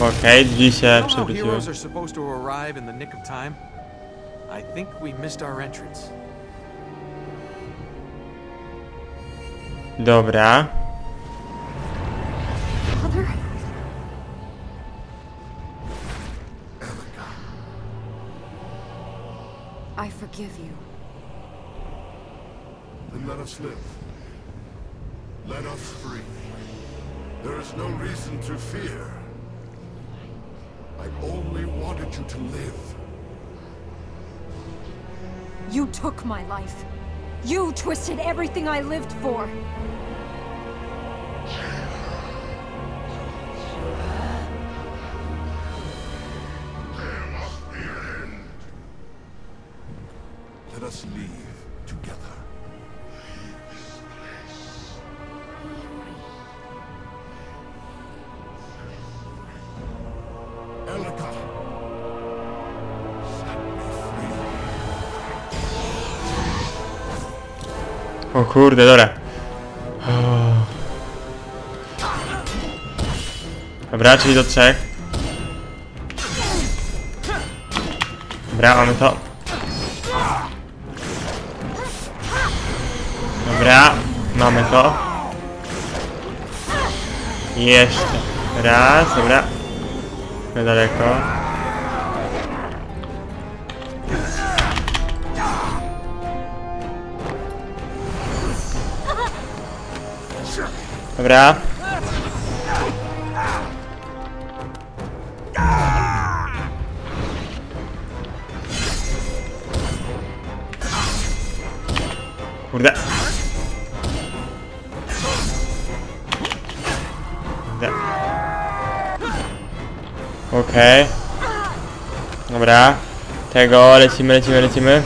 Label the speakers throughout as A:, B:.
A: Okej, drzwi się
B: You know how
A: przewróciły.
B: heroes are supposed to arrive in the nick of time? I think we missed our entrance.
A: Dobra.
C: Mother? I forgive you.
D: Then let us live. Let us free. There is no reason to fear. I only wanted you to live.
C: You took my life. You twisted everything I lived for.
D: Let us leave together.
A: O kurde, dobra. Dobra, czyli do trzech. Dobra, mamy to. Dobra, mamy to. Jeszcze raz, dobra. Niedaleko. Dobra. Kurde. Kurde. Okej. Dobra. Tego, lecimy, lecimy, lecimy.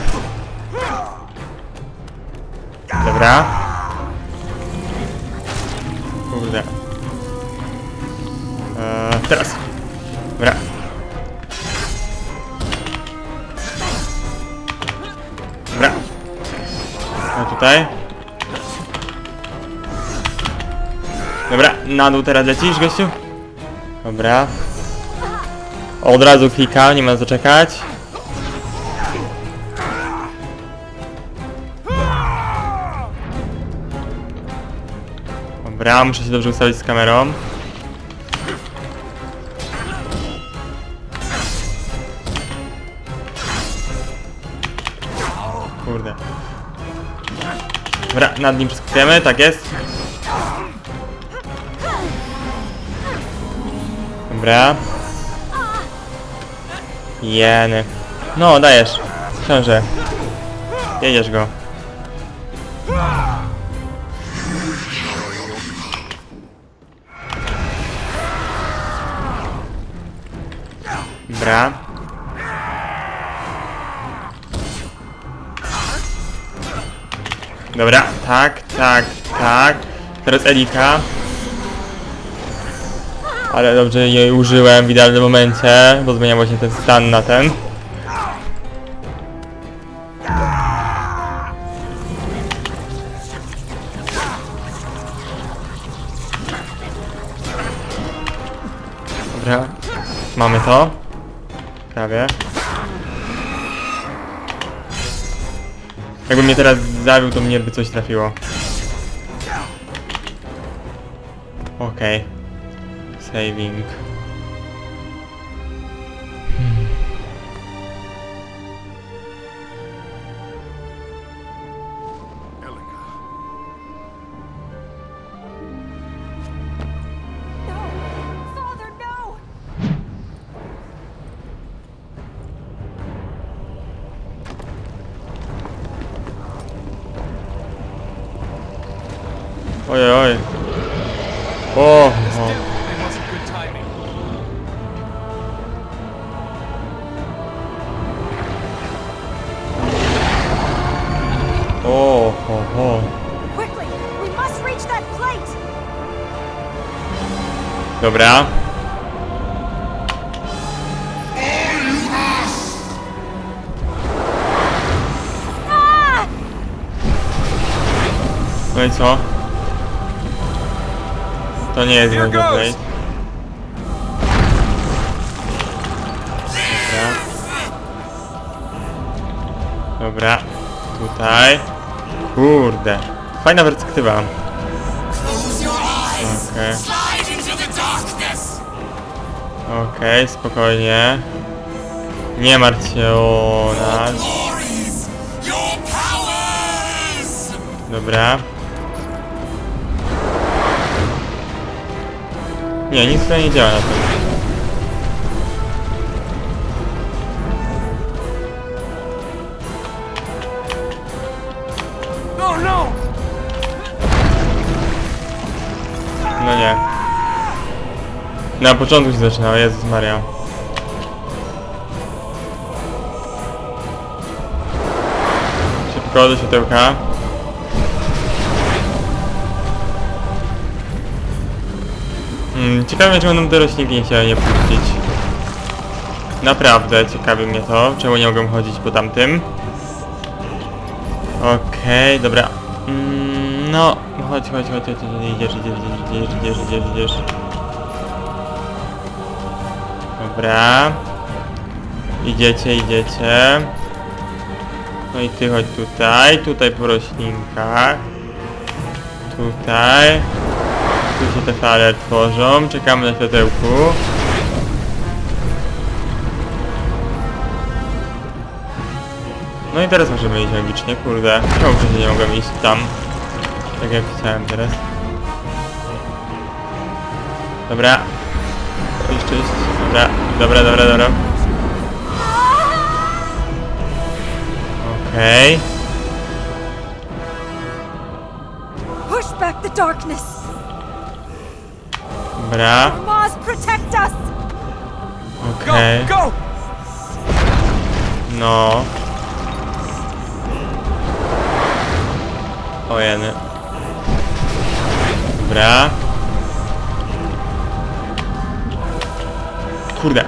A: Na dół teraz lecisz, gościu? Dobra. Od razu klika, nie ma co czekać. Dobra, muszę się dobrze ustawić z kamerą. Kurde. Dobra, nad nim przeskakujemy, tak jest. Dobra. Jeny. No, dajesz. Książę. Jedziesz go. Dobra. Dobra, tak, tak, tak. Teraz Elika. Ale dobrze jej użyłem w idealnym momencie, bo zmienia właśnie ten stan na ten. Dobra, mamy to. Prawie. Jakby mnie teraz zabił, to mnie by coś trafiło. Okej. Saving.
D: Elika.
C: No! Father, no!
A: Oj, oj. O,
B: This
A: Dobra. No i co? To nie jest dobry
B: play.
A: Dobra. Dobra. Tutaj. Kurde. Fajna perspektywa. Okej.
E: Okay.
A: Okej, spokojnie. Nie martw się o nas. Dobra. Nie, nic tutaj nie działa na tym. Na początku się zaczynało, Jezus Maria. Szybko do światełka. Hmm, ciekawe czemu nam te roślinki chciały nie puścić. Naprawdę ciekawi mnie to, czemu nie mogłem chodzić po tamtym. Okej, dobra. Mm, no, chodź, chodź, chodź, chodź, chodź, idziesz, idziesz, idziesz, idziesz, idziesz, idziesz. Dobra. Idziecie, idziecie. No i ty chodź tutaj, tutaj po roślinkach. Tutaj. Tu się te fale tworzą, czekamy na światełku. No i teraz możemy iść magicznie, kurde. Czemu wcześniej nie mogłem iść tam? Tak jak chciałem teraz. Dobra. Czyść, czyść. Dobra, dobra, dobra. Okej.
C: Push back the darkness!
A: Dobra,
C: Mars, protect us!
B: Go,
A: okej.
B: go!
A: No. O jeny. Dobra. Kurde.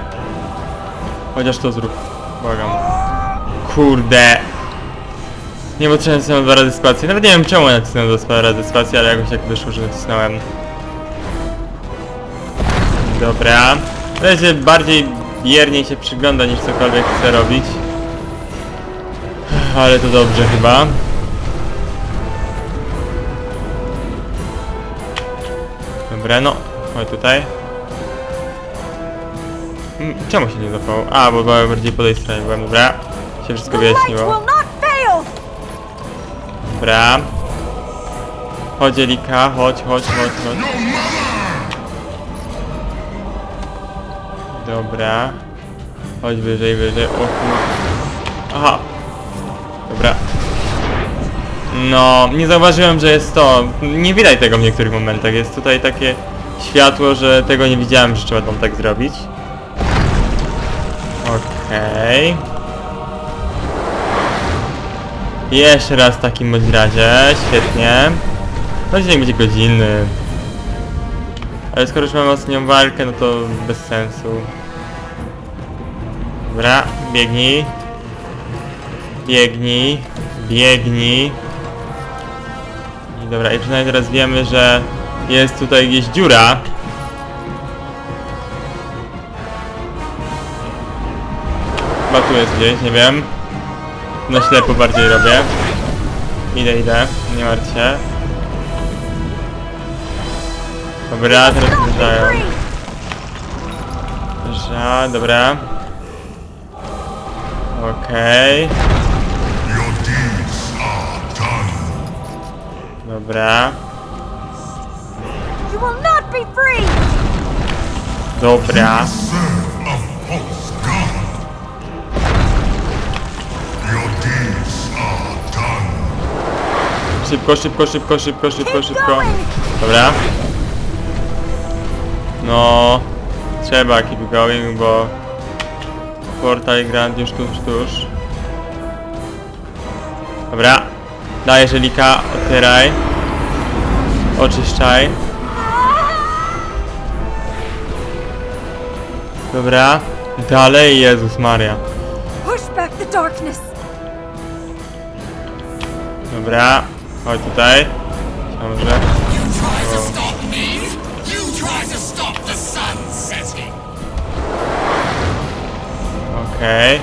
A: Chociaż to zrób. Błagam. Kurde. Nie potrzebne są dwa razy spację. Nawet nie wiem czemu nacisnąłem dwa razy spację, ale jakoś tak wyszło, że nacisnąłem. Dobra. Na razie bardziej biernie się przygląda niż cokolwiek chce robić. Ale to dobrze chyba. Dobra, no. Chodź tutaj. Mm, Czemu się nie zapało? A, bo byłem bardziej po tej stronie byłem, dobra. Się wszystko wyjaśniło. Dobra. Chodź Elika, chodź, chodź, chodź, chodź. Dobra. Chodź wyżej, wyżej. O kur... Aha. Dobra. No, nie zauważyłem, że jest to. Nie widać tego w niektórych momentach. Jest tutaj takie światło, że tego nie widziałem, że trzeba tam tak zrobić. Okej. Jeszcze raz w takim bądź razie, świetnie. No dzień będzie godzinny. Ale skoro już mamy ostatnią walkę, no to bez sensu. Dobra, biegnij. Biegnij. Biegnij. I dobra, i przynajmniej teraz wiemy, że jest tutaj gdzieś dziura. Chyba tu jest gdzieś, nie wiem. Na ślepo bardziej robię. Idę, idę, nie martw się. Dobra, teraz
C: free!
A: Ża, dobra. Okej,
D: done.
A: dobra. Dobra. Szybko, szybko, szybko, szybko, szybko, szybko. Dobra. No, trzeba keep going, bo portal grand już tuż, tuż. Dobra. Dajesz Elika, otwieraj. Oczyszczaj. Dobra. Dalej, Jezus Maria. Dobra. Chodź tutaj.
E: Setting.
A: Okej.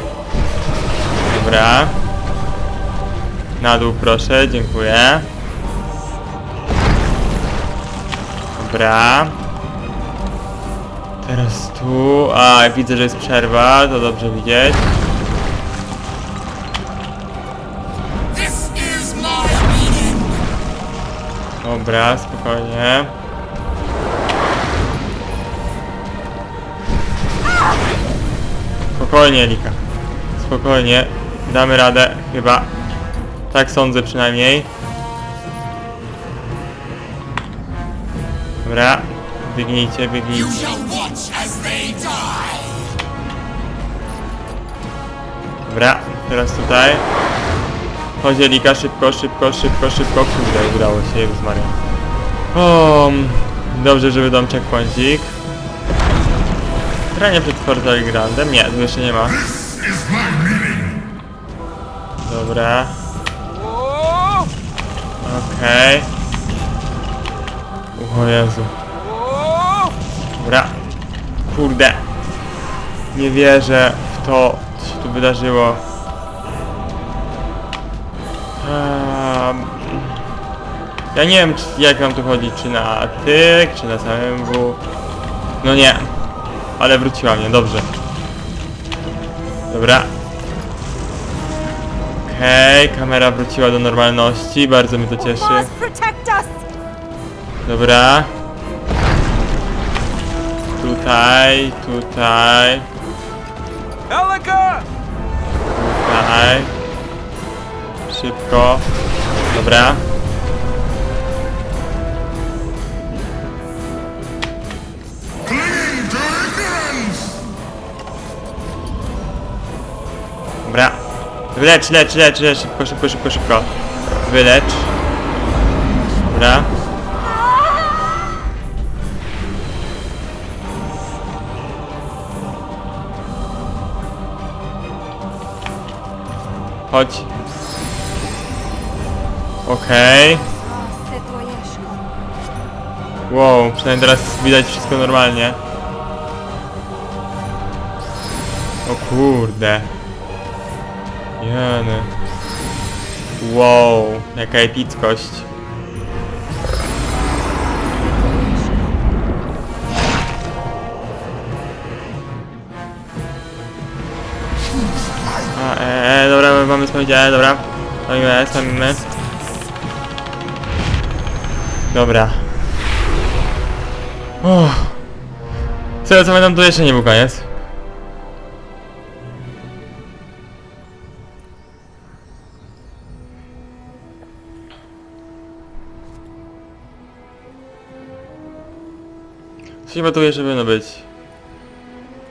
A: Dobra. Na dół proszę, dziękuję. Dobra. Teraz tu. A, widzę, że jest przerwa, to dobrze widzieć. Dobra, spokojnie. Spokojnie, Lika. Spokojnie. Damy radę, chyba. Tak sądzę przynajmniej. Dobra. Biegnijcie, biegnijcie. Dobra, teraz tutaj. Chodź Elika, szybko, szybko, szybko, szybko. Kurde, udało się, Jezus Maria. O, dobrze, że wydam checkpointik. Granie przed Forza Grandem? Nie, tu jeszcze nie ma. Dobra. Okej. O Jezu. Dobra. Kurde. Nie wierzę w to, co się tu wydarzyło. Ja nie wiem, czy- jak mam tu chodzić, czy na tyk, czy na samym W. No nie. Ale wróciła mnie, dobrze. Dobra. Okej, kamera wróciła do normalności, bardzo mnie to cieszy. Dobra. Tutaj, tutaj, tutaj. Szybko. Dobra. Wylecz, lecz, lecz, lecz, szybko, szybko, szybko, szybko. Wylecz. Dobra. Chodź. Okej.
C: Dwojeszko.
A: Wow, przynajmniej teraz widać wszystko normalnie. O kurde. Jeny. Wow, jaka epickość. A, e, e, dobra, mamy spamięć, dobra. Spamimy, spamimy. Dobra. Uff. Tego co pamiętam, to jeszcze nie był koniec. Co się gotuje, żeby no być?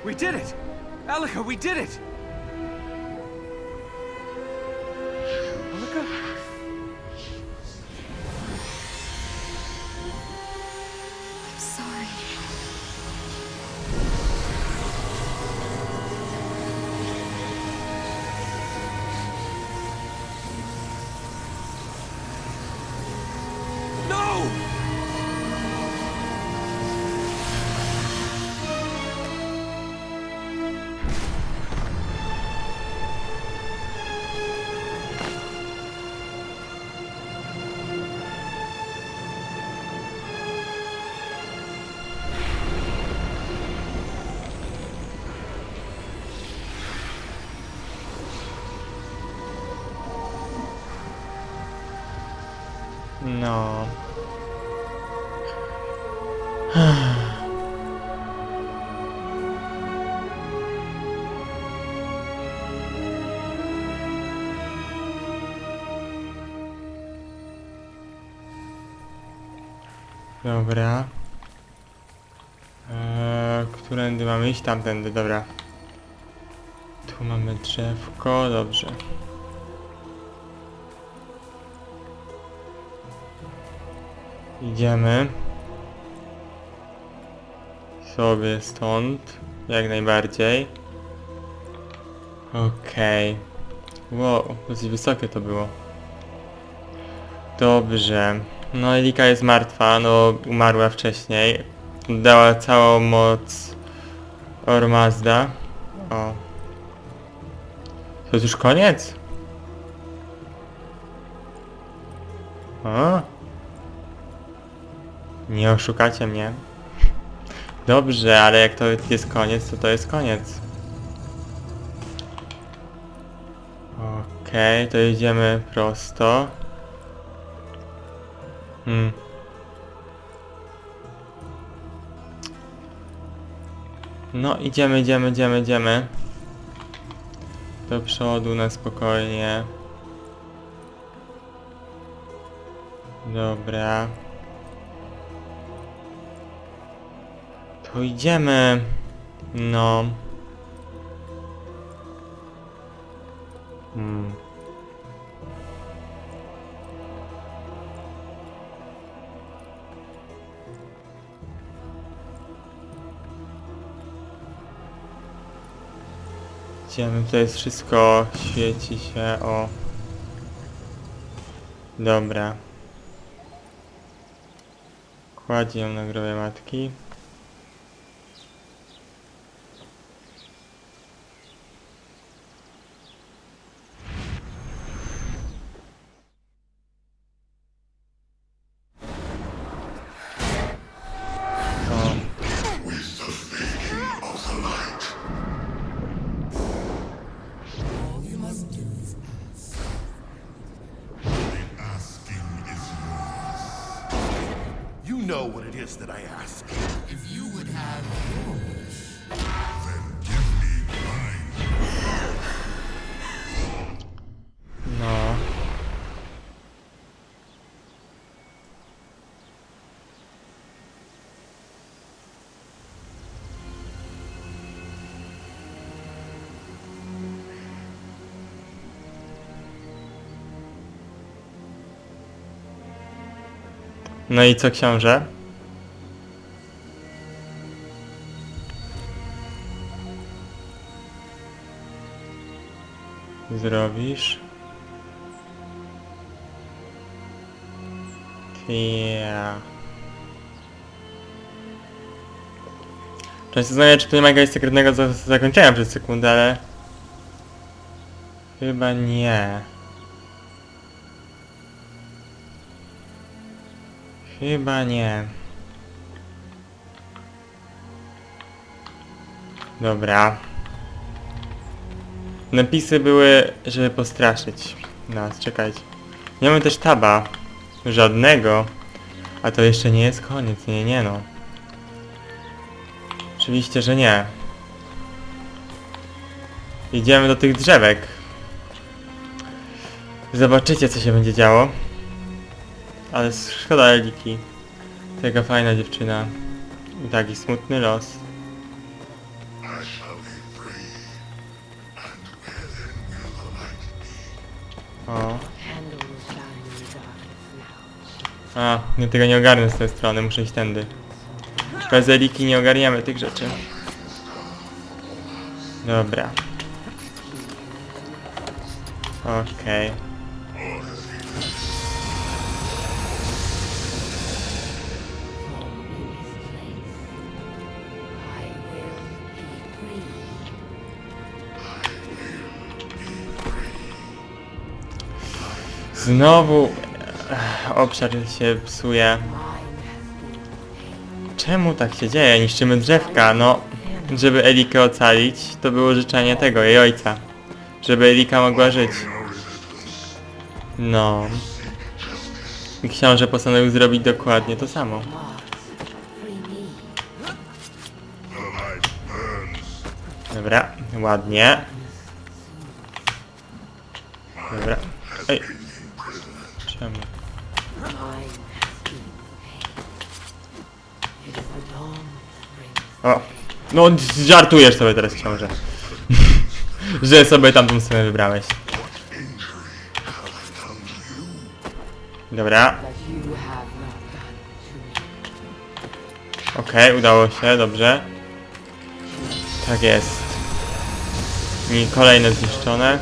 B: We did it! We did it! No.
A: Dobra. Eee, którędy mamy iść? Tamtędy, dobra. Tu mamy drzewko, dobrze. Idziemy sobie stąd, jak najbardziej. Okej. Wow, dosyć wysokie to było. Dobrze. No Elika jest martwa, no umarła wcześniej. Dała całą moc Ormazda. O. To jest już koniec? O. Nie oszukacie mnie. Dobrze, ale jak to jest koniec, to to jest koniec. Okej, to idziemy prosto. Hmm. No, idziemy, idziemy, idziemy, idziemy. Do przodu na spokojnie. Dobra. To idziemy. No. Hmm. Idziemy, to jest wszystko, świeci się, o. Dobra. Kładzie ją na grobie matki. No i co książę? Zrobisz? Ja. Często zastanawiam, czy tu nie ma jakiegoś sekretnego za zakończenia przez sekundę, ale... Chyba nie. Chyba nie. Dobra. Napisy były, żeby postraszyć nas, czekajcie. Nie mamy też taba. Żadnego. A to jeszcze nie jest koniec, nie, nie no. Oczywiście, że nie. Idziemy do tych drzewek. Zobaczycie, co się będzie działo. Ale szkoda Eliki. Taka fajna dziewczyna. I taki smutny los. O. A, nie tego nie ogarnę z tej strony, muszę iść tędy. Bez Eliki nie ogarniamy tych rzeczy. Dobra. Okej.
F: I
A: Znowu eh, obszar się psuje. Czemu tak się dzieje? Niszczymy drzewka, no. Żeby Elikę ocalić, to było życzenie tego, jej ojca. Żeby Elika mogła żyć. No. I książę postanowił zrobić dokładnie to samo. Dobra, ładnie. Dobra. Ej. O. No, żartujesz sobie teraz, książę. Że sobie tamtą scenę wybrałeś. Dobra, okej, udało się, dobrze. Tak jest. I kolejne zniszczone.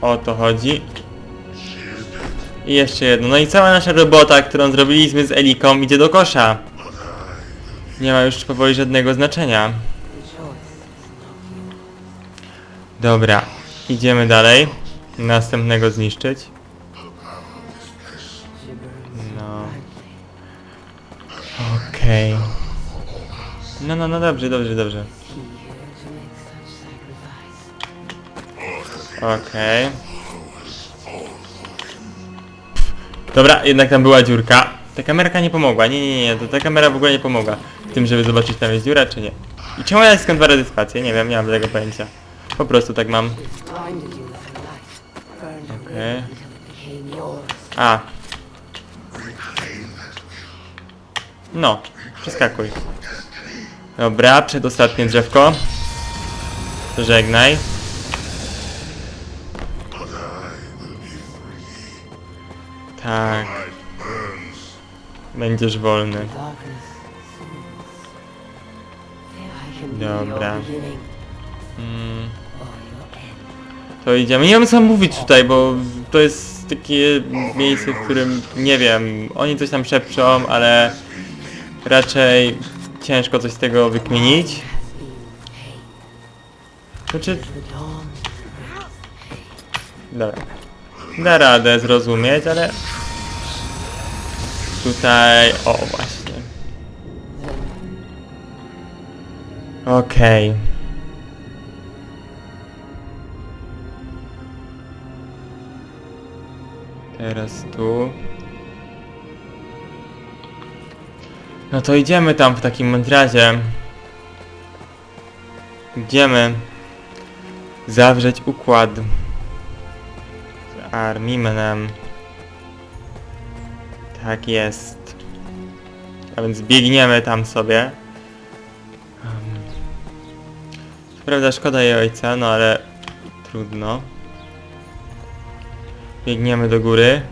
A: O to chodzi. I jeszcze jedno. No i cała nasza robota, którą zrobiliśmy z Eliką idzie do kosza nie ma już powoli żadnego znaczenia. Dobra, idziemy dalej. Następnego zniszczyć.
D: No.
A: Okej. Okay. No, no, no, dobrze, dobrze, dobrze. Okej. Okay. Dobra, jednak tam była dziurka. Ta kamerka nie pomogła, nie, nie, nie, to ta kamera w ogóle nie pomogła. W tym, żeby zobaczyć tam jest dziura, czy nie. I czemu ja skąd dwa razy spację? Nie wiem, nie mam tego pojęcia. Po prostu tak mam.
F: Her
A: Okay. A. No, przeskakuj. Dobra, przedostatnie drzewko. Żegnaj. Tak. Będziesz wolny. Dobra. Mm, to idziemy. Nie wiem co mówić tutaj, bo to jest takie miejsce, w którym nie wiem, oni coś tam szepczą, ale raczej ciężko coś z tego wykminić. Znaczy, Dobra. Da radę zrozumieć, ale... Tutaj... O, właśnie. Okej. Teraz tu. No to idziemy tam w takim razie. Idziemy zawrzeć układ z Armimnem. Tak jest. A więc biegniemy tam sobie. Co prawda szkoda jej ojca, no ale trudno. Biegniemy do góry.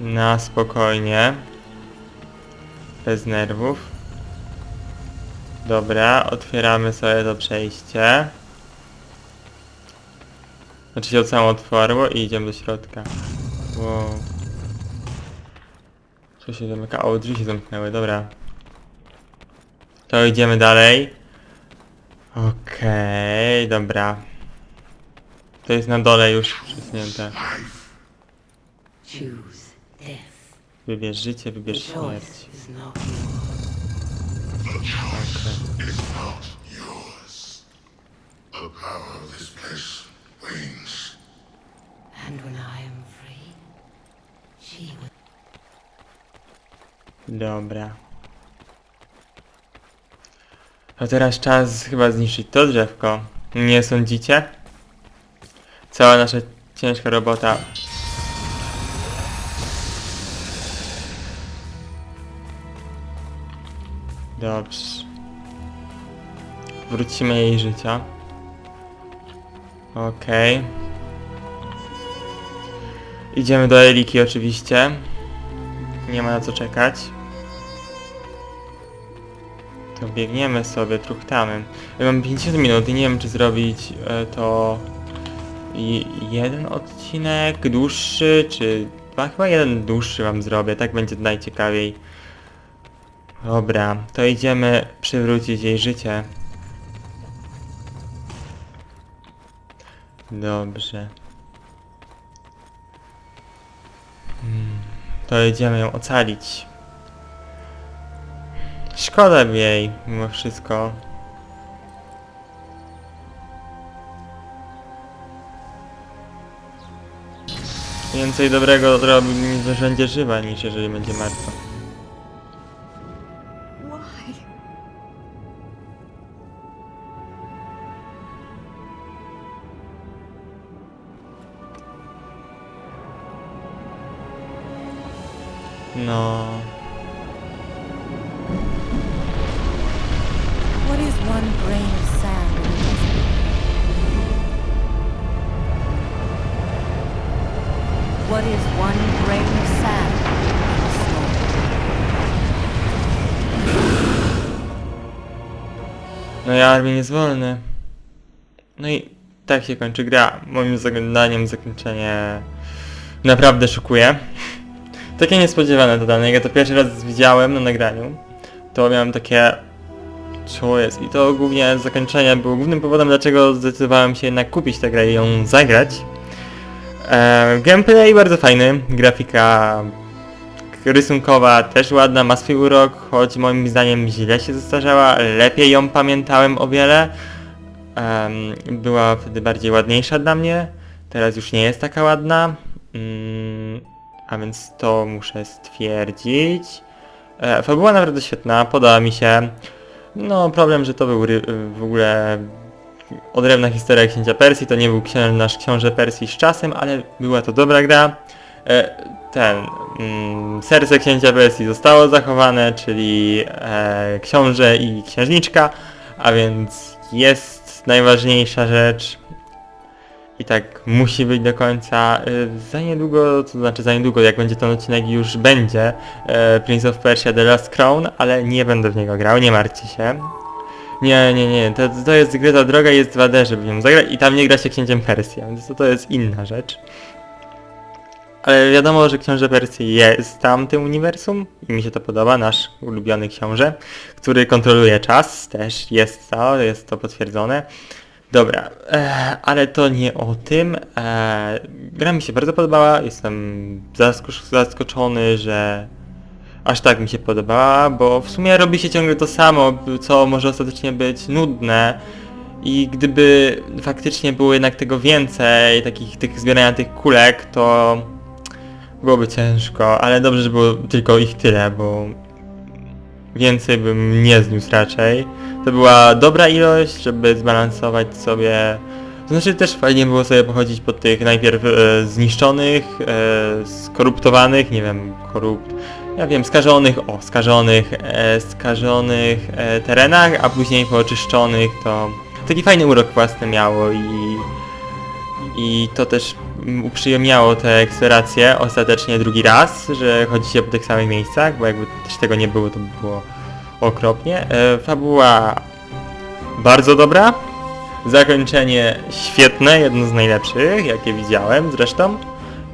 A: Na spokojnie. Bez nerwów. Dobra, otwieramy sobie to przejście. Znaczy się od samo otworzyło i idziemy do środka. Wow. Co się zamyka? O, drzwi się zamknęły, dobra. To idziemy dalej. Okej, dobra. To jest na dole już przysunięte.
F: choose death.
A: Wybierz życie, wybierz śmierć.
F: choice is not yours.
A: Okej.
D: is not yours. The power of this place wanes.
F: And when I am free, she will.
A: Dobra. To teraz czas chyba zniszczyć to drzewko. Nie sądzicie? Cała nasza ciężka robota. Dobrze. Wrócimy jej życia. Okej. Idziemy do Eliki oczywiście. Nie ma na co czekać. To biegniemy sobie, truchtamy. Ja mam 50 minut i nie wiem czy zrobić e, to jeden odcinek dłuższy, czy dwa, chyba jeden dłuższy wam zrobię, tak będzie najciekawiej. Dobra, to idziemy przywrócić jej życie. Dobrze. Hmm, To idziemy ją ocalić. Szkoda jej, mimo wszystko. Więcej dobrego zrobi mi, że będzie żywa, niż jeżeli będzie martwa. Armii jest wolny. No i tak się kończy gra. Moim zdaniem zakończenie naprawdę szokuje. Takie niespodziewane totalnie. Jak ja to pierwszy raz widziałem na nagraniu, to miałem takie... Co jest? I to głównie zakończenie było głównym powodem, dlaczego zdecydowałem się jednak kupić tę grę i ją zagrać. E, gameplay bardzo fajny, grafika rysunkowa też ładna, ma swój urok, choć moim zdaniem źle się zestarzała, lepiej ją pamiętałem o wiele. Em, była wtedy bardziej ładniejsza dla mnie, teraz już nie jest taka ładna. Mm, a więc to muszę stwierdzić. E, fabuła naprawdę świetna, podoba mi się. No problem, że to był w ogóle odrębna historia księcia Persji, to nie był księ- nasz książę Persji z czasem, ale była to dobra gra. E, ten mm, serce księcia Persji zostało zachowane, czyli e, książę i księżniczka, a więc jest najważniejsza rzecz i tak musi być do końca. Y, Za niedługo, to znaczy za niedługo, jak będzie ten odcinek już będzie e, Prince of Persia The Last Crown, ale nie będę w niego grał, nie martwcie się. Nie, nie, nie, to, to jest gry, droga jest 2D, żeby w zagrać i tam nie gra się księciem Persji, a więc to, to jest inna rzecz. Ale wiadomo, że książę Persji jest tam tym uniwersum i mi się to podoba, nasz ulubiony książę, który kontroluje czas, też jest to, jest to potwierdzone. Dobra, e, ale to nie o tym. E, gra mi się bardzo podobała, jestem zaskocz- zaskoczony, że aż tak mi się podobała, bo w sumie robi się ciągle to samo, co może ostatecznie być nudne. I gdyby faktycznie było jednak tego więcej, takich tych zbierania tych kulek, to byłoby ciężko, ale dobrze, że było tylko ich tyle, bo więcej bym nie zniósł raczej. To była dobra ilość, żeby zbalansować sobie... Znaczy też fajnie było sobie pochodzić po tych najpierw e, zniszczonych, e, skoruptowanych, nie wiem, korupt... Ja wiem, skażonych, o, skażonych, e, skażonych e, terenach, a później po oczyszczonych to... Taki fajny urok własny miało i... I to też uprzyjemniało te eksploracje ostatecznie drugi raz, że chodzi się po tych samych miejscach, bo jakby też tego nie było, to by było okropnie. E, fabuła bardzo dobra. Zakończenie świetne, jedno z najlepszych, jakie widziałem zresztą.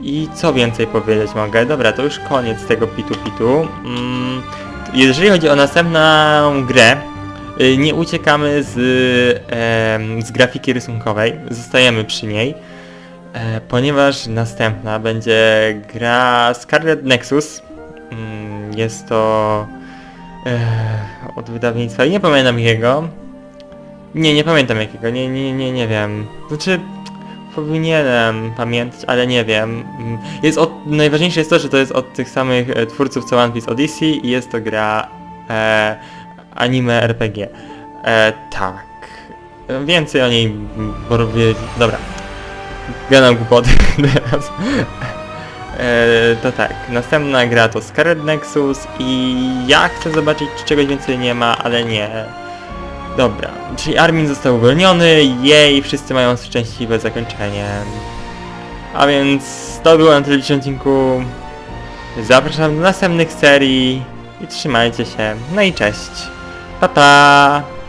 A: I co więcej powiedzieć mogę? Dobra, to już koniec tego pitu pitu. Mm, jeżeli chodzi o następną grę, y, nie uciekamy z, em, z grafiki rysunkowej, zostajemy przy niej, e, ponieważ następna będzie gra Scarlet Nexus. Mm, jest to e, od wydawnictwa, nie pamiętam jakiego. Nie, nie pamiętam jakiego, nie, nie, nie, nie wiem. Znaczy, powinienem pamiętać, ale nie wiem. Mm, Jest od, najważniejsze jest to, że to jest od tych samych e, twórców co One Piece Odyssey i jest to gra e, anime RPG. E, tak. Więcej o niej, bo robię... Dobra. Gadam głupoty teraz. E, to tak, następna gra to Scarlet Nexus i ja chcę zobaczyć czy czegoś więcej nie ma, ale nie. Dobra, czyli Armin został uwolniony, jej, wszyscy mają szczęśliwe zakończenie. A więc to było na tyle w odcinku. Zapraszam do następnych serii i trzymajcie się. No i cześć. Pa pa!